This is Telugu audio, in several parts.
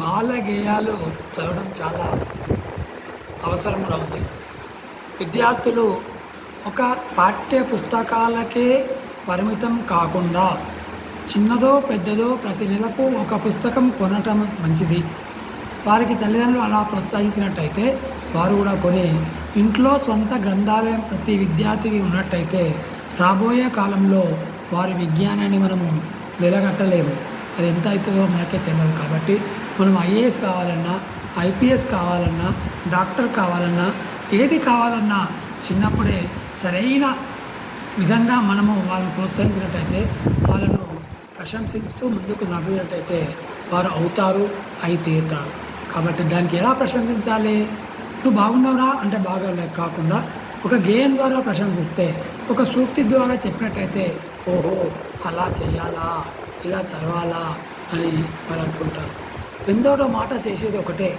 బాల గేయాలు చదవడం చాలా అవసరంగా ఉంది. విద్యార్థులు ఒక పాఠ్య పుస్తకాలకే పరిమితం కాకుండా చిన్నదో పెద్దదో ప్రతి నెలకు ఒక పుస్తకం కొనటం మంచిది. వారికి తల్లిదండ్రులు అలా ప్రోత్సహించినట్టయితే వారు కూడా కొని ఇంట్లో సొంత గ్రంథాలయం ప్రతి విద్యార్థికి ఉన్నట్టయితే రాబోయే కాలంలో వారి విజ్ఞానాన్ని మనము వెలగట్టలేము అది ఎంత అవుతుందో మనకే తెలియదు కాబట్టి మనం ఐఏఎస్ కావాలన్నా ఐపీఎస్ కావాలన్నా డాక్టర్ కావాలన్నా ఏది కావాలన్నా చిన్నప్పుడే సరైన విధంగా మనము వాళ్ళని ప్రోత్సహించినట్టయితే వాళ్ళను ప్రశంసిస్తూ ముందుకు నడిపినట్టయితే వారు అవుతారు అయి తీరుతారు కాబట్టి దానికి ఎలా ప్రశంసించాలి? నువ్వు బాగున్నావురా అంటే బాగా కాకుండా ఒక గేయం ద్వారా ప్రశంసిస్తే ఒక సూక్తి ద్వారా చెప్పినట్టయితే ఓహో అలా చేయాలా ఇలా చదవాలా? అని వాళ్ళు అనుకుంటారు ఎందోటో మాట చేసేది ఒకటే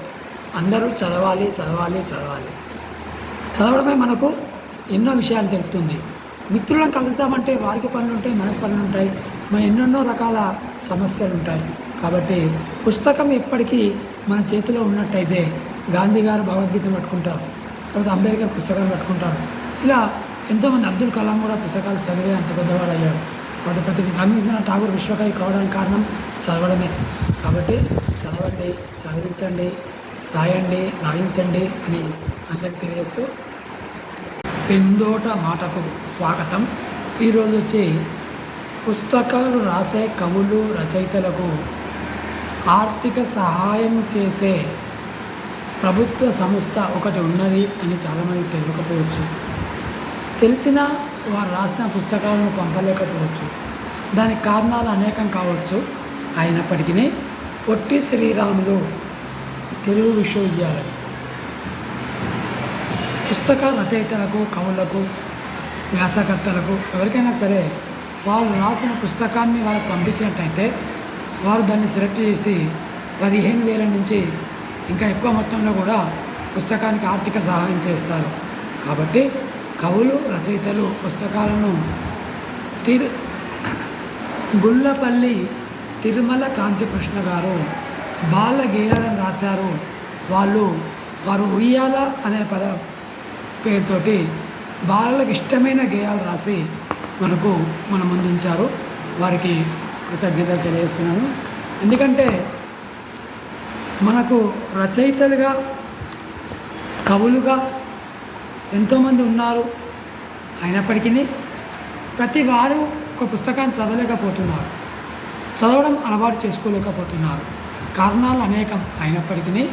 అందరూ చదవాలి చదవాలి చదవాలి. చదవడమే మనకు ఎన్నో విషయాలు తెలుపుతుంది. మిత్రులను కలుద్దామంటే వారికి పనులు ఉంటాయి మనకు పనులు ఉంటాయి మన ఎన్నెన్నో రకాల సమస్యలు ఉంటాయి కాబట్టి పుస్తకం ఎప్పటికీ మన చేతిలో ఉన్నట్టయితే గాంధీ గారు భగవద్గీత పట్టుకుంటారు. తర్వాత అంబేద్కర్ పుస్తకాలు పట్టుకుంటారు. ఇలా ఎంతోమంది అబ్దుల్ కలాం కూడా పుస్తకాలు చదివే అంత పెద్దవాడు అయ్యాడు కాబట్టి ప్రతి రవీంద్రనాథ్ ఠాగూర్ విశ్వకవి కావడానికి కారణం చదవడమే. కాబట్టి చదవండి చదివించండి రాయండి రాయించండి అని అందరికి తెలియజేస్తూ పెందోట మాటకు స్వాగతం. ఈరోజు వచ్చి పుస్తకాలు రాసే కవులు రచయితలకు ఆర్థిక సహాయం చేసే ప్రభుత్వ సంస్థ ఒకటి ఉన్నది అని చాలామంది తెలియకపోవచ్చు. తెలిసిన వారు రాసిన పుస్తకాలను పంపలేకపోవచ్చు. దానికి కారణాలు అనేకం కావచ్చు. అయినప్పటికీ పొట్టి శ్రీరాములు తెలుగు విశ్వవిద్యాలయం. పుస్తక రచయితలకు కవులకు వ్యాసకర్తలకు ఎవరికైనా సరే వాళ్ళు రాసిన పుస్తకాన్ని వాళ్ళకి పంపించినట్టయితే వారు దాన్ని సెలెక్ట్ చేసి పదిహేను వేల నుంచి ఇంకా ఎక్కువ మొత్తంలో కూడా పుస్తకానికి ఆర్థిక సహాయం చేస్తారు. కాబట్టి కవులు రచయితలు పుస్తకాలను తిరు గుళ్ళపల్లి తిరుమల కాంతికృష్ణ గారు బాల గేయాలను రాశారు. వాళ్ళు వారు ఉయ్యాల అనే పద పేరుతోటి బాలలకు ఇష్టమైన గేయాలు రాసి మనకు మన ముందుంచారు. వారికి కృతజ్ఞతలు తెలియజేస్తున్నాను. ఎందుకంటే మనకు రచయితలుగా కవులుగా ఎంతోమంది ఉన్నారు. అయినప్పటికీ ప్రతి వారు ఒక పుస్తకాన్ని చదవలేకపోతున్నారు. చదవడం అలవాటు చేసుకోలేకపోతున్నారు. కారణాలు అనేకం అయినప్పటికీ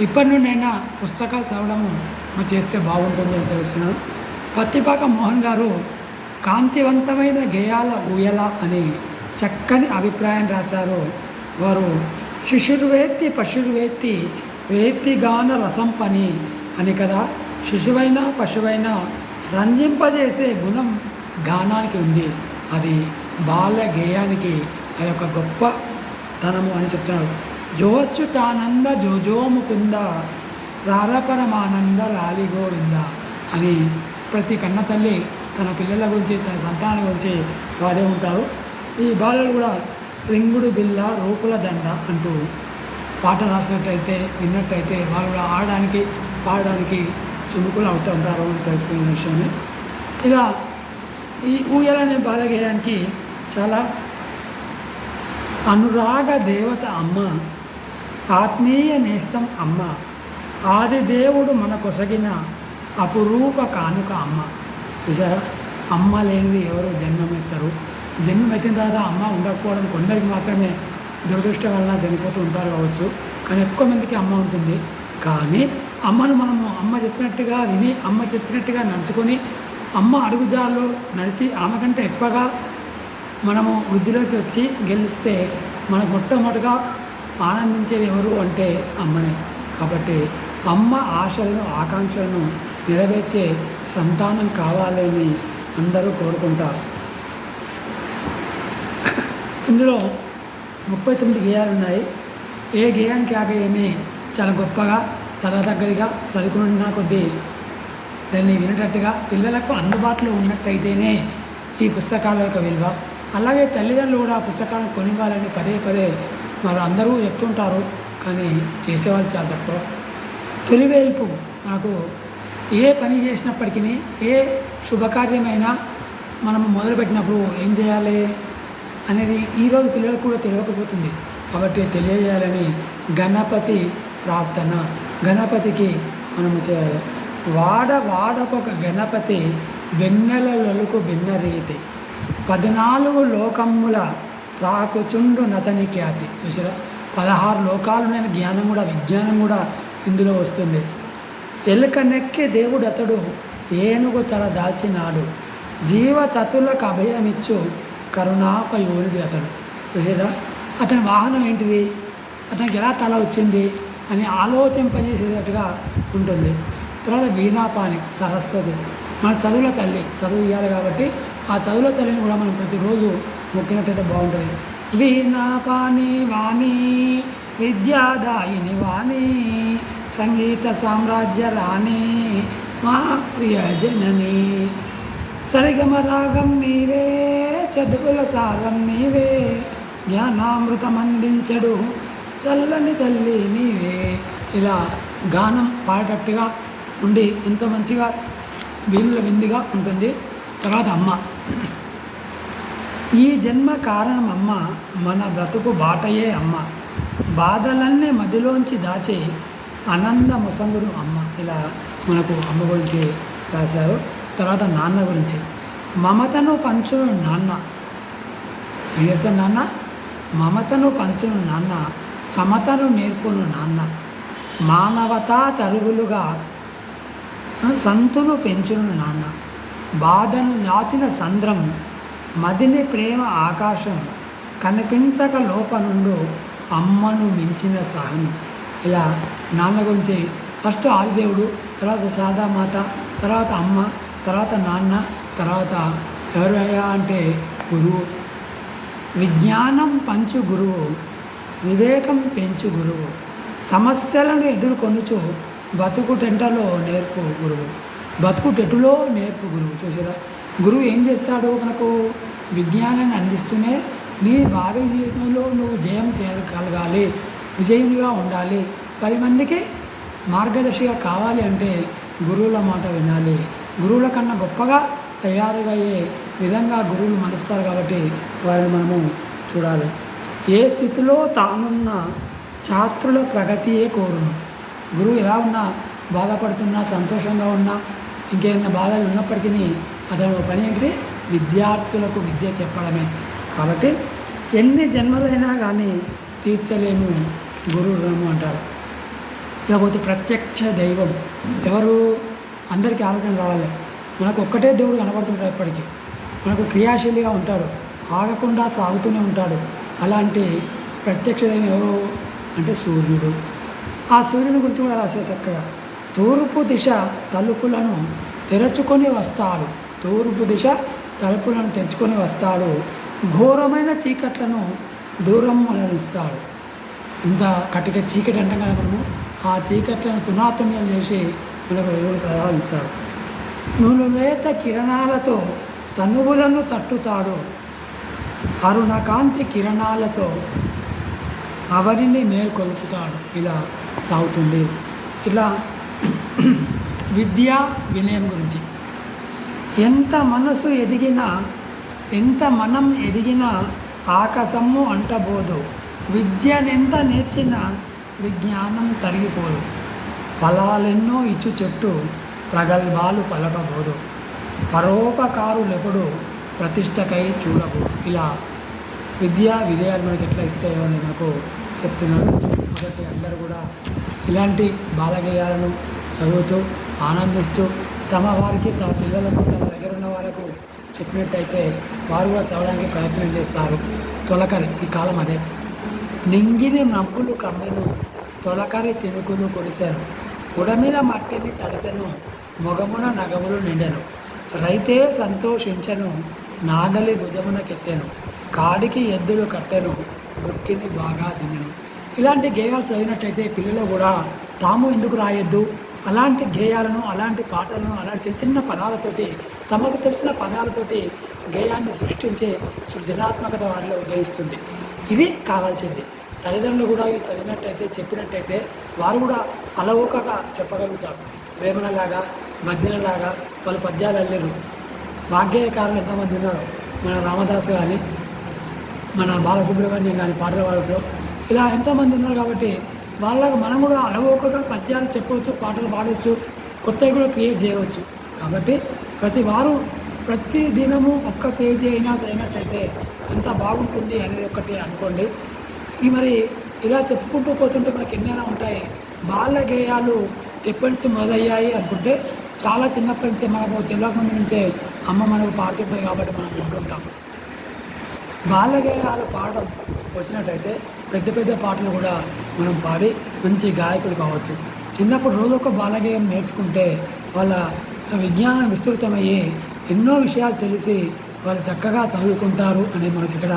ఇప్పటి నుండైనా పుస్తకాలు చదవడము చేస్తే బాగుంటుందని తెలుస్తున్నాను పత్తిపాక మోహన్ గారు కాంతివంతమైన గేయాల ఊయల అని చక్కని అభిప్రాయం రాశారు. వారు శిష్యుడు వేత్తి పశుడు వేత్తి వేత్తిగాన రసం పని అని కదా శిశువైన పశువైన రంజింపజేసే గుణం గానానికి ఉంది. అది బాల్య గేయానికి అది ఒక గొప్ప తనము అని చెప్తున్నాడు. జోచ్యుతానంద జోజోముకుంద ప్రారపరమానంద లాలి గోవింద అని ప్రతి కన్న తల్లి తన పిల్లల గురించి తన సంతానం గురించి వాడే ఉంటారు. ఈ బాలలు కూడా రింగుడు బిల్ల రూపుల దండ అంటూ పాట రాసినట్టయితే విన్నట్టయితే వాళ్ళు కూడా ఆడడానికి పాడడానికి చిముకులు అవుతూ ఉంటారు అని తెలుస్తున్న విషయాన్ని ఇలా ఈ ఊయలనే బాల గేయానికి చాలా అనురాగ దేవత అమ్మ ఆత్మీయ నేస్తం అమ్మ ఆది దేవుడు మన కొసగిన అపురూప కానుక అమ్మ. చూసారా అమ్మ లేనిది ఎవరు జన్మమెత్తరు. జన్మమెత్తిన తర్వాత అమ్మ ఉండకపోవడం కొందరికి మాత్రమే దురదృష్టం వలన చనిపోతూ ఉంటారు కావచ్చు. కానీ ఎక్కువ మందికి అమ్మ ఉంటుంది. కానీ అమ్మను మనము అమ్మ చెప్పినట్టుగా విని అమ్మ చెప్పినట్టుగా నడుచుకొని అమ్మ అడుగుజాల్లో నడిచి ఆమె కంటే ఎక్కువగా మనము వృద్ధిలోకి వచ్చి గెలిస్తే మనకు మొట్టమొదటిగా ఆనందించేది ఎవరు అంటే అమ్మనే. కాబట్టి అమ్మ ఆశలను ఆకాంక్షలను నెరవేర్చే సంతానం కావాలని అందరూ కోరుకుంటారు. ఇందులో ముప్పై తొమ్మిది గేయాలు ఉన్నాయి ఏ గేయానికి ఆ చాలా గొప్పగా చదవదగ్గదిగా చదువుకున్న కొద్దీ దాన్ని వినేటట్టుగా పిల్లలకు అందుబాటులో ఉన్నట్టయితేనే ఈ పుస్తకాల యొక్క విలువ. అలాగే తల్లిదండ్రులు కూడా ఆ పుస్తకాలను కొనివ్వాలని పదే పదే మరి అందరూ చెప్తుంటారు. కానీ చేసేవాళ్ళు చాలా తక్కువ. తొలివేల్పు మనకు ఏ పని చేసినప్పటికీ ఏ శుభకార్యమైనా మనం మొదలుపెట్టినప్పుడు ఏం చేయాలి అనేది ఈరోజు పిల్లలకు కూడా తెలియకపోతుంది. కాబట్టి తెలియజేయాలని గణపతి ప్రార్థన గణపతికి మనము చేయాలి. వాడ వాడకొక గణపతి వెన్నెల భిన్న రీతి. పద్నాలుగు లోకముల రాకుచుండు నతని ఖ్యాతి. చూసారా? పదహారు లోకాలు నేను జ్ఞానం కూడా విజ్ఞానం కూడా ఇందులో వస్తుంది. ఎలుక నెక్కి దేవుడు అతడు ఏనుగు తల దాల్చినాడు. జీవతతులకు అభయమిచ్చు కరుణాపయోనిది అతడు. చూసారా? అతని వాహనం ఏంటిది? అతనికి ఎలా తల వచ్చింది? అని ఆలోచింపజేసేటట్టుగా ఉంటుంది. తర్వాత వీణాపాని సరస్వతి. మన చదువుల తల్లి చదువు ఇవ్వాలి కాబట్టి ఆ చదువుల తల్లిని కూడా మనం ప్రతిరోజు మొక్కినట్టయితే బాగుంటుంది. వీణాపాని వాణి విద్యాదాయిని వాణి సంగీత సామ్రాజ్య రాణి మా ప్రియ జనని సరిగమ రాగం నీవే చదువుల సారం నీవే జ్ఞానామృతం అందించడు చల్లని తల్లి నీవే. ఇలా గానం పాడేటట్టుగా ఉండి ఎంతో మంచిగా వీళ్ళ విందుగా ఉంటుంది. తర్వాత అమ్మ. ఈ జన్మ కారణం అమ్మ మన బ్రతుకు బాటయే అమ్మ. బాధలన్నీ మదిలోంచి దాచి ఆనంద ముసంగుడు అమ్మ. ఇలా మనకు అమ్మ గురించి రాశారు. తర్వాత నాన్న గురించి. మమతను పంచును నాన్న. ఏం చేస్తాను నాన్న? మమతను పంచును నాన్న. సమతను నేర్పును నాన్న. మానవతా తరుగులుగా సంతును సంతులు పెంచును నాన్న. బాధను దాచిన సంద్రం మదిని ప్రేమ ఆకాశం కనిపించక లోపనుండు అమ్మను మించిన సహనం. ఇలా నాన్న గురించి ఫస్ట్ ఆదిదేవుడు తర్వాత శారదామాత తర్వాత అమ్మ తర్వాత నాన్న తర్వాత ఎవరు అంటే గురువు. విజ్ఞానం పంచు గురువు. వివేకం పెంచు గురువు. సమస్యలను ఎదుర్కొనుచు బతుకుటెంటలో నేర్పు గురువు. బతుకుటెటులో నేర్పు గురువు. చూసారా గురువు ఏం చేస్తాడు మనకు విజ్ఞానాన్ని అందిస్తూనే నీ భావి జీవితంలో నువ్వు జయం చేయగలగాలి విజయునిగా ఉండాలి. పది మందికి మార్గదర్శిగా కావాలి అంటే గురువుల మాట వినాలి. గురువుల కన్నా గొప్పగా తయారుగా అయ్యే విధంగా గురువులు మలుస్తారు కాబట్టి వారిని మనము చూడాలి. ఏ స్థితిలో తానున్న ఛాత్రుల ప్రగతియే కోరును. గురువు ఎలా ఉన్నా బాధపడుతున్నా సంతోషంగా ఉన్నా ఇంకేమైనా బాధలు ఉన్నప్పటికీ అతను పని ఏంటిది? విద్యార్థులకు విద్య చెప్పడమే. కాబట్టి ఎన్ని జన్మలైనా కానీ తీర్చలేము గురు రుణము అంటారు లేకపోతే ప్రత్యక్ష దైవం. ఎవరు? అందరికీ ఆలోచన రావాలి. మనకు ఒక్కటే దేవుడు కనబడుతుంటాడు ఎప్పటికీ మనకు క్రియాశీలిగా ఉంటాడు. ఆగకుండా సాగుతూనే ఉంటాడు. అలాంటి ప్రత్యక్ష దైవం ఎవరు అంటే సూర్యుడు. ఆ సూర్యుని గురించి కూడా రాసే చక్కగా. తూర్పు దిశ తలుపులను తెరచుకొని వస్తాడు. తూర్పు దిశ తలుపులను తెరుచుకొని వస్తాడు. ఘోరమైన చీకట్లను దూరం మననిస్తాడు ఇంత కటిక చీకటి అంటాం కదా మనము. ఆ చీకట్లను తునాతున్యం చేసి మనకు వెలుగులు ప్రసాదిస్తాడు నూనె లేత కిరణాలతో తనువులను తట్టుతాడు. అరుణ కాంతి కిరణాలతో అవరిని మేల్కొల్పుతాడు. ఇలా సాగుతుంది. ఇలా విద్య వినయం గురించి. ఎంత మనసు ఎదిగినా ఎంత మనం ఎదిగినా ఆకాశము అంటబోదు. విద్యనెంత నేర్చినా విజ్ఞానం తరిగిపోదు. ఫలాలెన్నో ఇచ్చు చెట్టు ప్రగల్భాలు పలకబోదు. పరోపకారులెప్పుడు ప్రతిష్టకై చూడకు. ఇలా విద్య విజయాలు మనకి ఎట్లా ఇస్తాయో అని నాకు చెప్తున్నాడు కాబట్టి అందరూ కూడా ఇలాంటి బాలగేయాలను చదువుతూ ఆనందిస్తూ తమ వారికి తమ పిల్లలకు తమ దగ్గర ఉన్న వారికి చెప్పినట్టయితే వారు కూడా చదవడానికి ప్రయత్నం చేస్తారు. తొలకరి ఈ కాలం అదే. నింగిని మబ్బులు కమ్మెను తొలకరి చినుకులు కురిశాను ఉడమిన మట్టిని తడిపెను మొగమున నగములు నిండెను. రైతే సంతోషించను నాగలి భుజమునకెత్తెను. కాడికి ఎద్దులు కట్టెను. బుక్కిని బాగా దినెను ఇలాంటి గేయాలు చదివినట్టయితే పిల్లలు కూడా తాము ఎందుకు రాయొద్దు? అలాంటి గేయాలను అలాంటి పాటలను అలాంటి చిన్న చిన్న పదాలతోటి తమకు తెలిసిన పదాలతోటి గేయాన్ని సృష్టించే సృజనాత్మకత వారిలో ఉదయిస్తుంది. ఇది కావాల్సింది. తల్లిదండ్రులు కూడా ఇవి చదివినట్టయితే చెప్పినట్టయితే వారు కూడా అలవోకగా చెప్పగలుగుతారు. వేమనలాగా మధ్యలలాగా వాళ్ళు పద్యాలు అల్లెరు. వాగ్గేయకారులు ఎంతమంది ఉన్నారు మన రామదాస్ కానీ మన బాలసుబ్రహ్మణ్యం కానీ పాటల వాళ్ళలో ఇలా ఎంతోమంది ఉన్నారు కాబట్టి వాళ్ళకు మనం కూడా అలవోకగా పద్యాలు చెప్పవచ్చు పాటలు పాడవచ్చు కొత్తవి కూడా క్రియేట్ చేయవచ్చు. కాబట్టి ప్రతి వారు ప్రతి దినము ఒక్క పేజీ అయినా అయినట్టయితే ఎంత బాగుంటుంది అనేది ఒకటి అనుకోండి. ఈ మరి ఇలా చెప్పుకుంటూ పోతుంటే మనకి ఎన్నైనా ఉంటాయి. బాల గేయాలు ఎప్పటి నుంచి మొదలయ్యాయి అనుకుంటే చాలా చిన్నప్పటి నుంచే మనకు తెలియక ముందు నుంచే అమ్మ మనకు పాడుతుంటుంది కాబట్టి మనం వింటుంటాం. బాలగేయాలు పాడడం వచ్చినట్టయితే పెద్ద పెద్ద పాటలు కూడా మనం పాడి మంచి గాయకులు కావచ్చు. చిన్నప్పుడు రోజు ఒక బాలగేయం నేర్చుకుంటే వాళ్ళ విజ్ఞానం విస్తృతమయ్యి ఎన్నో విషయాలు తెలిసి వాళ్ళు చక్కగా చదువుకుంటారు అనేది మనకి ఇక్కడ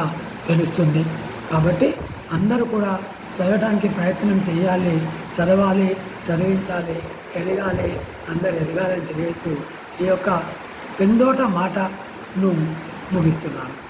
తెలుస్తుంది. కాబట్టి అందరూ కూడా చదవడానికి ప్రయత్నం చేయాలి చదవాలి చదివించాలి ఎదగాలి అందరు ఎదగాలని తెలియజేస్తూ ఈ యొక్క పెందోట మాటను ముగిస్తున్నాను.